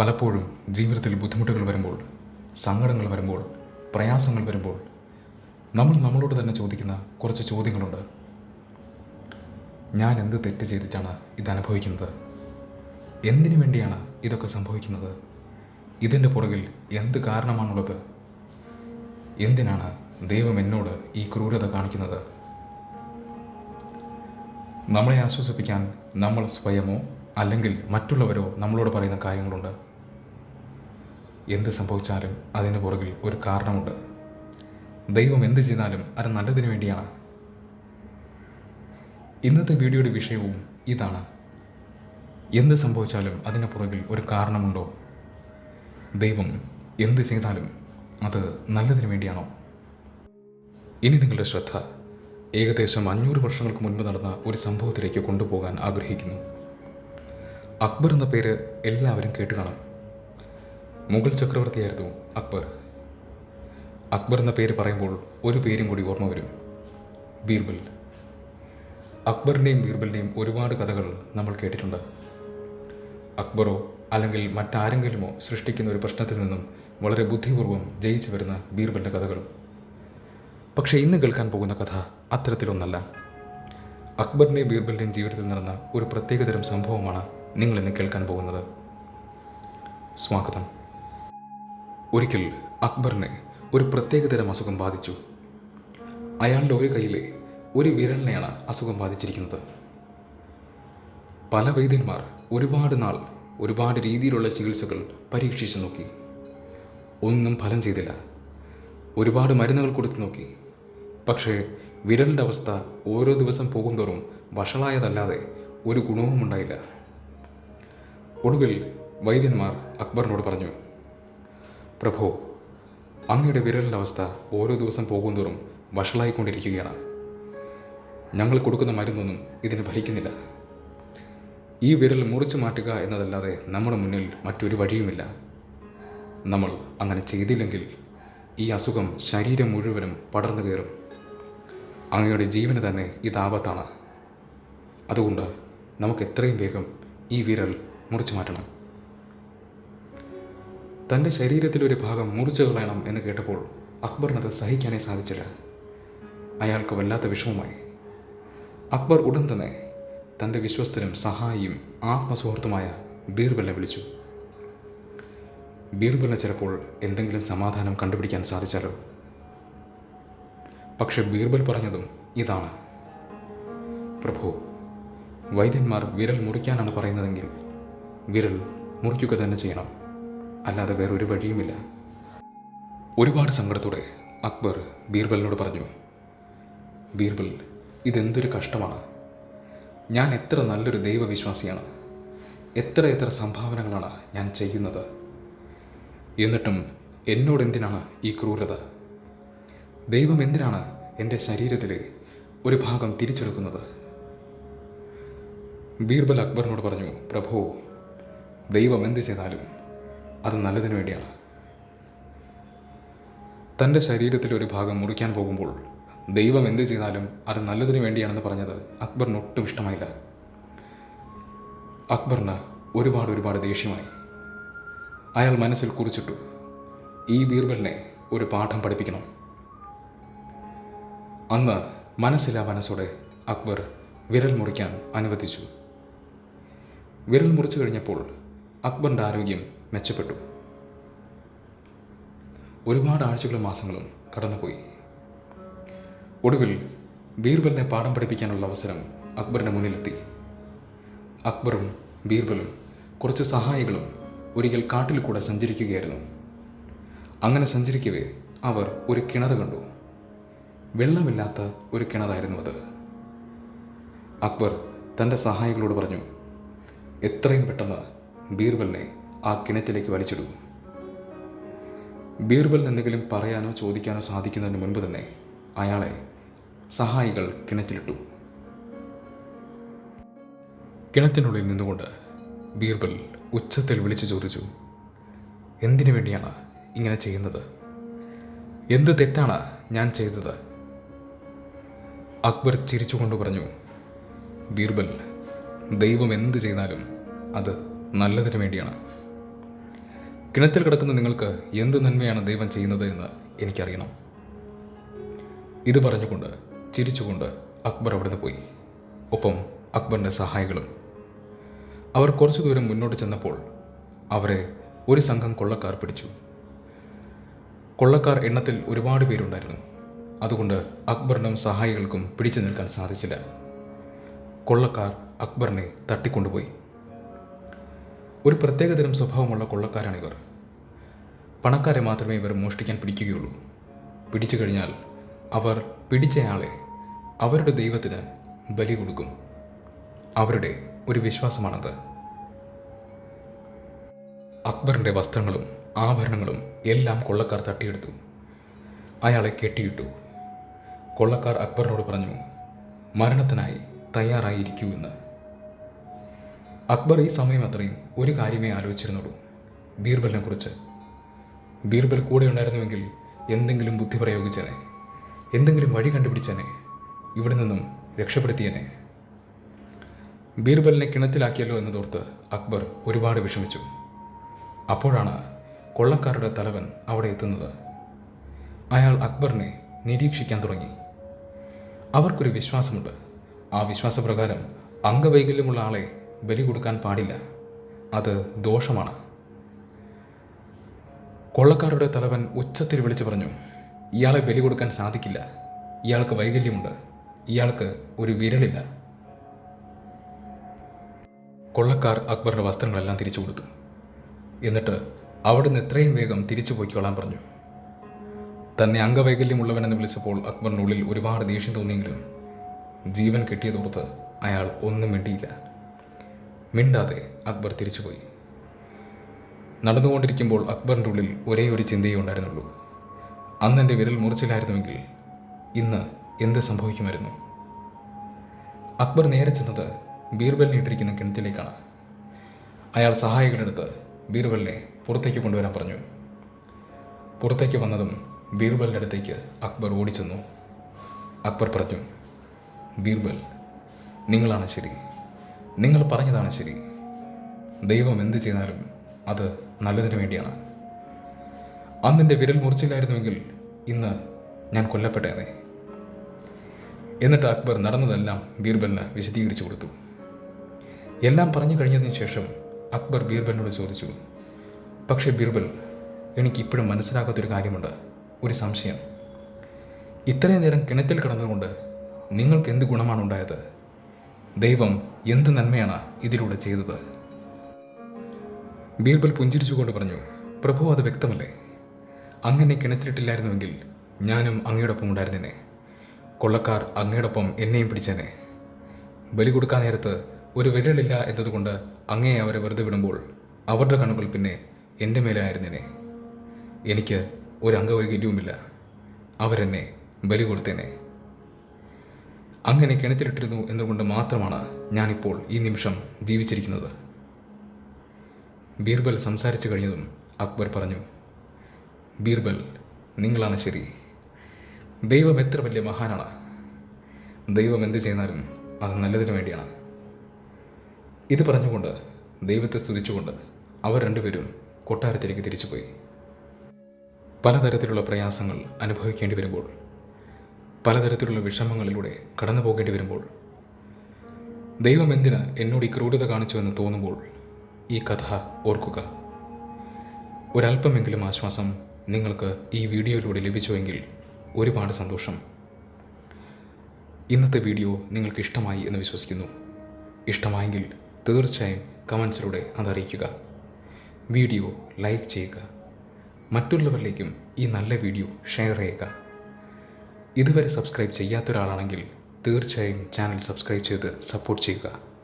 പലപ്പോഴും ജീവിതത്തിൽ ബുദ്ധിമുട്ടുകൾ വരുമ്പോൾ സങ്കടങ്ങൾ വരുമ്പോൾ പ്രയാസങ്ങൾ വരുമ്പോൾ നമ്മൾ നമ്മളോട് തന്നെ ചോദിക്കുന്ന കുറച്ച് ചോദ്യങ്ങളുണ്ട്. ഞാൻ എന്ത് തെറ്റ് ചെയ്തിട്ടാണ് ഇത് അനുഭവിക്കുന്നത്? എന്തിനു വേണ്ടിയാണ് ഇതൊക്കെ സംഭവിക്കുന്നത്? ഇതിന്റെ പുറകിൽ എന്ത് കാരണമാണുള്ളത്? എന്തിനാണ് ദൈവം എന്നോട് ഈ ക്രൂരത കാണിക്കുന്നത്? നമ്മളെ ആശ്വസിപ്പിക്കാൻ നമ്മൾ സ്വയമോ അല്ലെങ്കിൽ മറ്റുള്ളവരോ നമ്മളോട് പറയുന്ന കാര്യങ്ങളുണ്ട്. എന്ത് സംഭവിച്ചാലും അതിന് പുറകിൽ ഒരു കാരണമുണ്ട്. ദൈവം എന്ത് ചെയ്താലും അത് നല്ലതിനു വേണ്ടിയാണ്. ഇന്നത്തെ വീഡിയോയുടെ വിഷയവും ഇതാണ്. എന്ത് സംഭവിച്ചാലും അതിന് പുറകിൽ ഒരു കാരണമുണ്ടോ? ദൈവം എന്ത് ചെയ്താലും അത് നല്ലതിനു വേണ്ടിയാണോ? ഇനി നിങ്ങളുടെ ശ്രദ്ധ ഏകദേശം അഞ്ഞൂറ് വർഷങ്ങൾക്ക് മുൻപ് നടന്ന ഒരു സംഭവത്തിലേക്ക് കൊണ്ടുപോകാൻ ആഗ്രഹിക്കുന്നു. അക്ബർ എന്ന പേര് എല്ലാവരും കേട്ടു കാണും മുഗൾ ചക്രവർത്തിയായിരുന്നു അക്ബർ. അക്ബർ എന്ന പേര് പറയുമ്പോൾ ഒരു പേരും കൂടി ഓർമ്മ വരും. ബീർബൽ. അക്ബറിന്റെയും ബീർബലിന്റെയും ഒരുപാട് കഥകൾ നമ്മൾ കേട്ടിട്ടുണ്ട്. അക്ബറോ അല്ലെങ്കിൽ മറ്റാരെങ്കിലുമോ സൃഷ്ടിക്കുന്ന ഒരു പ്രശ്നത്തിൽ നിന്നും വളരെ ബുദ്ധിപൂർവം ജയിച്ചു വരുന്ന ബീർബലിന്റെ കഥകൾ പക്ഷേ ഇന്ന് കേൾക്കാൻ പോകുന്ന കഥ അത്തരത്തിലൊന്നല്ല. അക്ബറിന്റെയും ബീർബലിന്റെയും ജീവിതത്തിൽ നടന്ന ഒരു പ്രത്യേകതരം സംഭവമാണ് നിങ്ങളിന്ന് കേൾക്കാൻ പോകുന്നത്. സ്വാഗതം. ഒരിക്കൽ അക്ബറിനെ ഒരു പ്രത്യേകതരം അസുഖം ബാധിച്ചു. അയാളുടെ ഒരു കയ്യിലെ ഒരു വിരലിനെയാണ് അസുഖം ബാധിച്ചിരിക്കുന്നത്. പല വൈദ്യന്മാർ ഒരുപാട് നാൾ ഒരുപാട് രീതിയിലുള്ള ചികിത്സകൾ പരീക്ഷിച്ചു നോക്കി. ഒന്നും ഫലം ചെയ്തില്ല. ഒരുപാട് മരുന്നുകൾ കൊടുത്തു നോക്കി. പക്ഷേ വിരലിന്റെ അവസ്ഥ ഓരോ ദിവസം പോകുന്തോറും വഷളായതല്ലാതെ ഒരു ഗുണവും ഉണ്ടായില്ല ഒടുവിൽ വൈദ്യന്മാർ അക്ബറിനോട് പറഞ്ഞു പ്രഭു അങ്ങയുടെ വിരലിന്റെ അവസ്ഥ ഓരോ ദിവസം പോകുന്തോറും വഷളായിക്കൊണ്ടിരിക്കുകയാണ്. ഞങ്ങൾ കൊടുക്കുന്ന മരുന്നൊന്നും ഇതിന് ഭരിക്കുന്നില്ല ഈ വിരൽ മുറിച്ചു മാറ്റുക എന്നതല്ലാതെ നമ്മുടെ മുന്നിൽ മറ്റൊരു വഴിയുമില്ല. നമ്മൾ അങ്ങനെ ചെയ്തില്ലെങ്കിൽ ഈ അസുഖം ശരീരം മുഴുവനും പടർന്നു കയറും. അങ്ങയുടെ ജീവന് തന്നെ ഇതാപത്താണ് അതുകൊണ്ട് നമുക്ക് എത്രയും വേഗം ഈ വിരൽ മുറിച്ചു മാറ്റണം. തന്റെ ശരീരത്തിലൊരു ഭാഗം മുറിച്ചു കളയണം എന്ന് കേട്ടപ്പോൾ അക്ബറിനത് സഹിക്കാനേ സാധിച്ചില്ല. അയാൾക്ക് വല്ലാത്ത വിഷമമായി. അക്ബർ ഉടൻ തന്നെ തന്റെ വിശ്വസ്തനും സഹായിയും ആത്മസുഹൃത്തുമായ ബീർബലിനെ വിളിച്ചു. ബീർബലിന് ചിലപ്പോൾ എന്തെങ്കിലും സമാധാനം കണ്ടുപിടിക്കാൻ സാധിച്ചാലോ? പക്ഷെ ബീർബൽ പറഞ്ഞതും ഇതാണ്. പ്രഭു വൈദ്യന്മാർ വിരൽ മുറിക്കാനാണ് പറയുന്നതെങ്കിൽ വിരൽ മുറിക്കുക തന്നെ ചെയ്യണം. അല്ലാതെ വേറൊരു വഴിയുമില്ല. ഒരുപാട് സങ്കടത്തോടെ അക്ബർ ബീർബലിനോട് പറഞ്ഞു ബീർബൽ ഇതെന്തൊരു കഷ്ടമാണ്. ഞാൻ എത്ര നല്ലൊരു ദൈവവിശ്വാസിയാണ്. എത്ര എത്ര സംഭാവനകളാണ് ഞാൻ ചെയ്യുന്നത്. എന്നിട്ടും എന്നോട് എന്തിനാണ് ഈ ക്രൂരത? ദൈവം എന്തിനാണ് എന്റെ ശരീരത്തിൽ ഒരു ഭാഗം തിരിച്ചെടുക്കുന്നത്? ബീർബൽ അക്ബറിനോട് പറഞ്ഞു പ്രഭു ദൈവം എന്ത് ചെയ്താലും അത് നല്ലതിനു വേണ്ടിയാണ്. തന്റെ ശരീരത്തിലെ ഒരു ഭാഗം മുറിക്കാൻ പോകുമ്പോൾ ദൈവം എന്ത് ചെയ്താലും അത് നല്ലതിനു വേണ്ടിയാണെന്ന് പറഞ്ഞത് അക്ബറിന് ഒട്ടും ഇഷ്ടമായില്ല. അക്ബറിന് ഒരുപാട് ഒരുപാട് ദേഷ്യമായി. അയാൾ മനസ്സിൽ കുറിച്ചിട്ടു ഈ ബീർബലിനെ ഒരു പാഠം പഠിപ്പിക്കണം. അന്ന് മനസ്സിലാ മനസ്സോടെ അക്ബർ വിരൽ മുറിക്കാൻ അനുവദിച്ചു. വിരൽ മുറിച്ചു കഴിഞ്ഞപ്പോൾ അക്ബറിന്റെ ആരോഗ്യം മെച്ചപ്പെട്ടു. ഒരുപാട് ആഴ്ചകളും മാസങ്ങളും കടന്നുപോയി. ഒടുവിൽ ബീർബലിനെ പാഠം പഠിപ്പിക്കാനുള്ള അവസരം അക്ബറിന് മുന്നിലെത്തി. അക്ബറും ബീർബലും കുറച്ച് സഹായികളും ഒരിക്കൽ കാട്ടിൽ കൂടെ സഞ്ചരിക്കുകയായിരുന്നു. അങ്ങനെ സഞ്ചരിക്കവേ അവർ ഒരു കിണർ കണ്ടു. വെള്ളമില്ലാത്ത ഒരു കിണറായിരുന്നു അത്. അക്ബർ തന്റെ സഹായികളോട് പറഞ്ഞു എത്രയും പെട്ടെന്ന് ബീർബലിനെ ആ കിണറ്റിലേക്ക് വലിച്ചിടും. ബീർബലിന് എന്തെങ്കിലും പറയാനോ ചോദിക്കാനോ സാധിക്കുന്നതിന് മുൻപ് തന്നെ അയാളെ സഹായികൾ കിണറ്റിലിട്ടു. കിണറ്റിനുള്ളിൽ നിന്നുകൊണ്ട് ബീർബൽ ഉച്ചത്തിൽ വിളിച്ചു ചോദിച്ചു എന്തിനു വേണ്ടിയാണ് ഇങ്ങനെ ചെയ്യുന്നത്? എന്ത് തെറ്റാണ് ഞാൻ ചെയ്തത്? അക്ബർ ചിരിച്ചുകൊണ്ട് പറഞ്ഞു ബീർബൽ ദൈവം എന്ത് ചെയ്താലും അത് നല്ലതിനു വേണ്ടിയാണ്. കിണറ്റിൽ കിടക്കുന്ന നിങ്ങൾക്ക് എന്ത് നന്മയാണ് ദൈവം ചെയ്യുന്നത് എന്ന് എനിക്കറിയണം. ഇത് പറഞ്ഞുകൊണ്ട് ചിരിച്ചുകൊണ്ട് അക്ബർ അവിടുന്ന് പോയി. ഒപ്പം അക്ബറിന്റെ സഹായികളും. അവർ കുറച്ചു ദൂരം മുന്നോട്ട് ചെന്നപ്പോൾ അവരെ ഒരു സംഘം കൊള്ളക്കാർ പിടിച്ചു. കൊള്ളക്കാർ എണ്ണത്തിൽ ഒരുപാട് പേരുണ്ടായിരുന്നു. അതുകൊണ്ട് അക്ബറിനും സഹായികൾക്കും പിടിച്ചു നിൽക്കാൻ സാധിച്ചില്ല. കൊള്ളക്കാർ അക്ബറിനെ തട്ടിക്കൊണ്ടുപോയി. ഒരു പ്രത്യേകതരം സ്വഭാവമുള്ള കൊള്ളക്കാരാണിവർ. പണക്കാരെ മാത്രമേ ഇവർ മോഷ്ടിക്കാൻ പിടിക്കുകയുള്ളൂ. പിടിച്ചു കഴിഞ്ഞാൽ അവർ പിടിച്ചയാളെ അവരുടെ ദൈവത്തിന് ബലി കൊടുക്കും. അവരുടെ ഒരു വിശ്വാസമാണത്. അക്ബറിന്റെ വസ്ത്രങ്ങളും ആഭരണങ്ങളും എല്ലാം കൊള്ളക്കാർ തട്ടിയെടുത്തു. അയാളെ കെട്ടിയിട്ടു. കൊള്ളക്കാർ അക്ബറിനോട് പറഞ്ഞു മരണത്തിനായി തയ്യാറായിരിക്കൂ എന്ന്. അക്ബർ ഈ സമയം അത്രയും ഒരു കാര്യമേ ആലോചിച്ചിരുന്നുള്ളൂ. ബീർബലിനെ കുറിച്ച് ബീർബൽ കൂടെ ഉണ്ടായിരുന്നുവെങ്കിൽ എന്തെങ്കിലും ബുദ്ധി പ്രയോഗിച്ചേനെ. എന്തെങ്കിലും വഴി കണ്ടുപിടിച്ചേനെ. ഇവിടെ നിന്നും രക്ഷപ്പെടുത്തിയേനെ. ബീർബലിനെ കിണറ്റിലാക്കിയല്ലോ എന്നതോർത്ത് അക്ബർ ഒരുപാട് വിഷമിച്ചു. അപ്പോഴാണ് കൊള്ളക്കാരുടെ തലവൻ അവിടെ എത്തുന്നത്. അയാൾ അക്ബറിനെ നിരീക്ഷിക്കാൻ തുടങ്ങി. അവർക്കൊരു വിശ്വാസമുണ്ട്. ആ വിശ്വാസപ്രകാരം അംഗവൈകല്യമുള്ള ആളെ ബലി കൊടുക്കാൻ പാടില്ല. അത് ദോഷമാണ്. കൊള്ളക്കാരുടെ തലവൻ ഉച്ചത്തിൽ വിളിച്ചു പറഞ്ഞു ഇയാളെ ബലി കൊടുക്കാൻ സാധിക്കില്ല. ഇയാൾക്ക് വൈകല്യമുണ്ട്. ഇയാൾക്ക് ഒരു വിരലില്ല കൊള്ളക്കാർ അക്ബറിന്റെ വസ്ത്രങ്ങളെല്ലാം തിരിച്ചു കൊടുത്തു. എന്നിട്ട് അവിടുന്ന് എത്രയും വേഗം തിരിച്ചു പോയിക്കോളാൻ പറഞ്ഞു. തന്നെ അംഗവൈകല്യമുള്ളവനെന്ന് വിളിച്ചപ്പോൾ അക്ബറിനുള്ളിൽ ഒരുപാട് ദേഷ്യം തോന്നിയെങ്കിലും ജീവൻ കിട്ടിയതോർത്ത് അയാൾ ഒന്നും മിണ്ടിയില്ല. മിണ്ടാതെ അക്ബർ തിരിച്ചുപോയി. നടന്നുകൊണ്ടിരിക്കുമ്പോൾ അക്ബറിന്റെ ഉള്ളിൽ ഒരേ ഒരു ചിന്തയേ ഉണ്ടായിരുന്നുള്ളൂ. അന്ന് എന്റെ വിരൽ മുറിച്ചില്ലായിരുന്നുവെങ്കിൽ ഇന്ന് എന്ത് സംഭവിക്കുമായിരുന്നു? അക്ബർ നേരെ ചെന്നത് ബീർബലിനെ ഇട്ടിരിക്കുന്ന കിണറ്റിലേക്കാണ്. അയാൾ സഹായികളുടെ അടുത്ത് ബീർബലിനെ പുറത്തേക്ക് കൊണ്ടുവരാൻ പറഞ്ഞു. പുറത്തേക്ക് വന്നതും ബീർബലിന്റെ അടുത്തേക്ക് അക്ബർ ഓടിച്ചെന്നു. അക്ബർ പറഞ്ഞു ബീർബൽ നിങ്ങളാണ് ശരി. നിങ്ങൾ പറഞ്ഞതാണ് ശരി. ദൈവം എന്ത് ചെയ്താലും അത് നല്ലതിന് വേണ്ടിയാണ്. അന്നെന്റെ വിരൽ മുറിച്ചില്ലായിരുന്നുവെങ്കിൽ ഇന്ന് ഞാൻ കൊല്ലപ്പെട്ടേനെ. എന്നിട്ട് അക്ബർ നടന്നതെല്ലാം ബീർബലിന് വിശദീകരിച്ചു കൊടുത്തു. എല്ലാം പറഞ്ഞു കഴിഞ്ഞതിന് ശേഷം അക്ബർ ബീർബലിനോട് ചോദിച്ചു പക്ഷേ ബീർബൽ എനിക്ക് ഇപ്പോഴും മനസ്സിലാകാത്തൊരു കാര്യമുണ്ട് ഒരു സംശയം. ഇത്രയും നേരം കിണറ്റിൽ കിടന്നുകൊണ്ട് നിങ്ങൾക്ക് എന്ത് ഗുണമാണ് ഉണ്ടായത്? ദൈവം എന്ത് നന്മയാണ് ഇതിലൂടെ ചെയ്തത്? ബീർബൽ പുഞ്ചിരിച്ചുകൊണ്ട് പറഞ്ഞു പ്രഭു അത് വ്യക്തമല്ലേ? അങ്ങനെ കിണറ്റിലിട്ടില്ലായിരുന്നുവെങ്കിൽ ഞാനും അങ്ങയോടൊപ്പം ഉണ്ടായിരുന്നേനെ. കൊള്ളക്കാർ അങ്ങയോടൊപ്പം എന്നെയും പിടിച്ചേനെ. ബലി കൊടുക്കാൻ നേരത്ത് ഒരു വിരലില്ല എന്നതുകൊണ്ട് അങ്ങേ അവരെ വെറുതെ വിടുമ്പോൾ അവരുടെ കണ്ണുകൾ പിന്നെ എന്റെ മേലായിരുന്നേനെ. എനിക്ക് ഒരു അംഗവൈകല്യവുമില്ല. അവരെന്നെ ബലി കൊടുത്തേനെ. അങ്ങനെ കിണറ്റിലിട്ടിരുന്നു എന്നുകൊണ്ട് മാത്രമാണ് ഞാനിപ്പോൾ ഈ നിമിഷം ജീവിച്ചിരിക്കുന്നത്. ബീർബൽ സംസാരിച്ചു കഴിഞ്ഞതും അക്ബർ പറഞ്ഞു ബീർബൽ നിങ്ങളാണ് ശരി. ദൈവം എത്ര വലിയ മഹാനാണ്. ദൈവം എന്ത് ചെയ്താലും അത് നല്ലതിനു വേണ്ടിയാണ്. ഇത് പറഞ്ഞുകൊണ്ട് ദൈവത്തെ സ്തുതിച്ചുകൊണ്ട് അവർ രണ്ടുപേരും കൊട്ടാരത്തിലേക്ക് തിരിച്ചുപോയി. പലതരത്തിലുള്ള പ്രയാസങ്ങൾ അനുഭവിക്കേണ്ടി വരുമ്പോൾ പലതരത്തിലുള്ള വിഷമങ്ങളിലൂടെ കടന്നു പോകേണ്ടി വരുമ്പോൾ ദൈവം എന്തിന് എന്നോട് ഈ ക്രൂരത കാണിച്ചു എന്ന് തോന്നുമ്പോൾ ഈ കഥ ഓർക്കുക. ഒരല്പമെങ്കിലും ആശ്വാസം നിങ്ങൾക്ക് ഈ വീഡിയോയിലൂടെ ലഭിച്ചുവെങ്കിൽ ഒരുപാട് സന്തോഷം. ഇന്നത്തെ വീഡിയോ നിങ്ങൾക്ക് ഇഷ്ടമായി എന്ന് വിശ്വസിക്കുന്നു. ഇഷ്ടമായെങ്കിൽ തീർച്ചയായും കമൻസിലൂടെ അതറിയിക്കുക. വീഡിയോ ലൈക്ക് ചെയ്യുക. മറ്റുള്ളവരിലേക്കും ഈ നല്ല വീഡിയോ ഷെയർ ചെയ്യുക. ഇതുവരെ സബ്സ്ക്രൈബ് ചെയ്യാത്ത ഒരാളാണെങ്കിൽ തീർച്ചയായും ചാനൽ സബ്സ്ക്രൈബ് ചെയ്ത് സപ്പോർട്ട് ചെയ്യുക.